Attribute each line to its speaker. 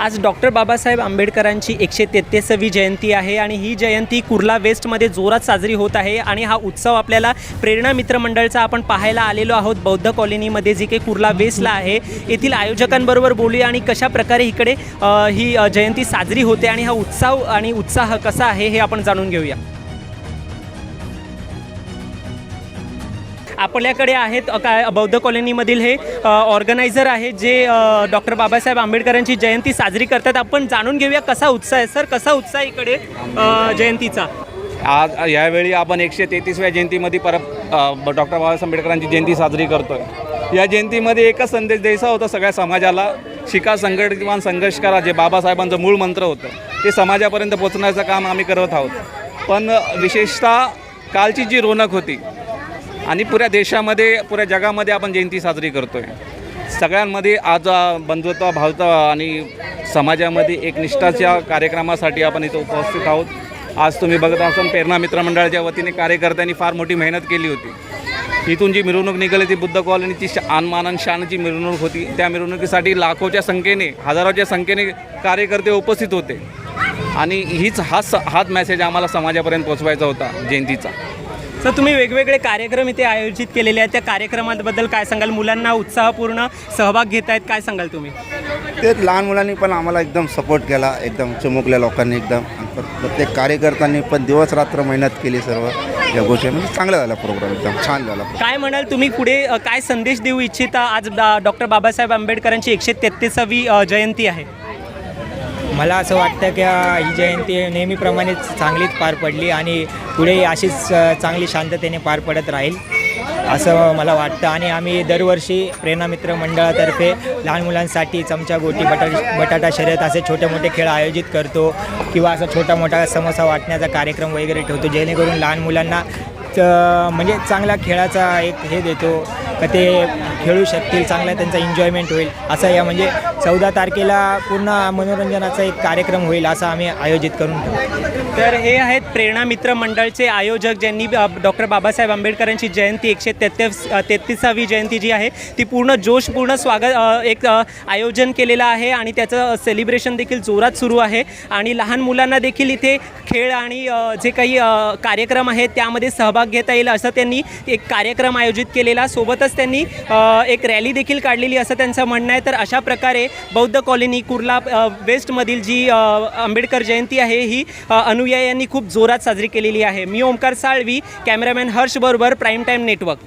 Speaker 1: आज डॉक्टर बाबासाहेब आंबेडकरांची एकशे तेहतीसावी जयंती आहे आणि ही जयंती कुर्ला वेस्टमध्ये जोरात साजरी होत आहे आणि हा उत्सव आपल्याला प्रेरणा मित्र मंडळचा आपण पाहायला आलेलो आहोत. बौद्ध कॉलनीमध्ये जी काही कुर्ला वेस्टला आहे येथील आयोजकांबरोबर बोलूया आणि कशा प्रकारे इकडे ही जयंती साजरी होते आणि हा उत्सव आणि उत्साह कसा आहे हे आपण जाणून घेऊया. आपल्याकडे आहेत काय बौद्ध कॉलनीमधील हे ऑर्गनायझर आहेत जे डॉक्टर बाबासाहेब आंबेडकरांची जयंती साजरी करतात. आपण जाणून घेऊया कसा उत्साह आहे. सर कसा उत्साह इकडे जयंतीचा?
Speaker 2: आज यावेळी आपण एकशे तेहतीसव्या जयंतीमध्ये परत डॉक्टर बाबासाहेब आंबेडकरांची जयंती साजरी करतोय. या जयंतीमध्ये एकच संदेश द्यायचा होता सगळ्या समाजाला. शिका संघटितवान संघर्ष करा जे बाबासाहेबांचं मूळ मंत्र होतं. ते समाजापर्यंत पोचण्याचं काम आम्ही करत आहोत. पण विशेषतः कालची जी रोनक होती आणि पुऱ्या देशामध्ये पुऱ्या जगामध्ये आपण जयंती साजरी करतो आहे सगळ्यांमध्ये आज बंधुत्व भावता आणि समाजामध्ये एक निष्ठाच्या कार्यक्रमासाठी आपण इथं उपस्थित आहोत. आज तुम्ही बघत असाल प्रेरणा मित्र मंडळाच्या वतीने कार्यकर्त्यांनी फार मोठी मेहनत केली होती. इथून जी मिरवणूक निघाली ती बुद्ध कॉलनीची शा आनमान शानची मिरवणूक होती. त्या मिरवणुकीसाठी लाखोच्या संख्येने हजारोच्या संख्येने कार्यकर्ते उपस्थित होते. आणि हीच हाच हाच मेसेज आम्हाला समाजापर्यंत पोचवायचा होता जयंतीचा.
Speaker 1: सर तुम्ही वेगवेगळे कार्यक्रम इथे आयोजित केलेले आहेत. त्या कार्यक्रमाबद्दल काय सांगाल? मुलांना उत्साहपूर्ण सहभाग घेत आहेत काय सांगाल तुम्ही?
Speaker 3: ते लहान मुलांनी पण आम्हाला एकदम सपोर्ट केला एकदम चिमुकल्या लोकांनी एकदम. प्रत्येक कार्यकर्त्यांनी पण दिवस रात्र मेहनत केली सर्व या गोष्टी. म्हणजे चांगला झाला प्रोग्राम एकदम छान झाला
Speaker 1: काय म्हणाल तुम्ही पुढे काय संदेश देऊ इच्छिता? आज डॉक्टर बाबासाहेब आंबेडकरांची एकशे तेहतीसावी जयंती आहे.
Speaker 4: मला असं वाटतं की ही जयंती नेहमीप्रमाणेच चांगलीच पार पडली आणि पुढे अशीच चांगली शांततेने पार पडत राहील असं मला वाटतं. आणि आम्ही दरवर्षी प्रेरणामित्र मंडळातर्फे लहान मुलांसाठी चमचा गोटी बटा बटाटा शर्यत असे छोटे मोठे खेळ आयोजित करतो किंवा असा छोटा मोठा समोसा वाटण्याचा कार्यक्रम वगैरे ठेवतो जेणेकरून लहान मुलांना म्हणजे चांगला खेळाचा एक हे देतो का ते खेळू शकतील चांगला त्यांचा एन्जॉयमेंट होईल. असं या म्हणजे चौदा तारखेला पूर्ण मनोरंजनाचा एक कार्यक्रम होईल असं आम्ही आयोजित करून ठेवू.
Speaker 1: तर हे आहेत प्रेरणा मित्र मंडळचे आयोजक ज्यांनी डॉक्टर बाबासाहेब आंबेडकरांची जयंती एकशे तेहतीस तेहतीसावी जयंती जी आहे ती पूर्ण जोशपूर्ण स्वागत एक आयोजन केलेलं आहे आणि त्याचं सेलिब्रेशन देखील जोरात सुरू आहे. आणि लहान मुलांना देखील इथे खेळ आणि जे काही कार्यक्रम आहेत त्यामध्ये सहभाग घेता येईल असं त्यांनी एक कार्यक्रम आयोजित केलेला. सोबतच त्यांनी एक रॅली देखील काढलेली असं त्यांचं म्हणणं आहे. तर अशा प्रकारे बौद्ध कॉलनी कुर्ला वेस्टमधील जी आंबेडकर जयंती आहे ही अनुयायांनी खूप जोरात साजरी केलेली आहे. मी ओमकार साळवी कॅमेरामॅन हर्ष बरोबर प्राईम टाईम नेटवर्क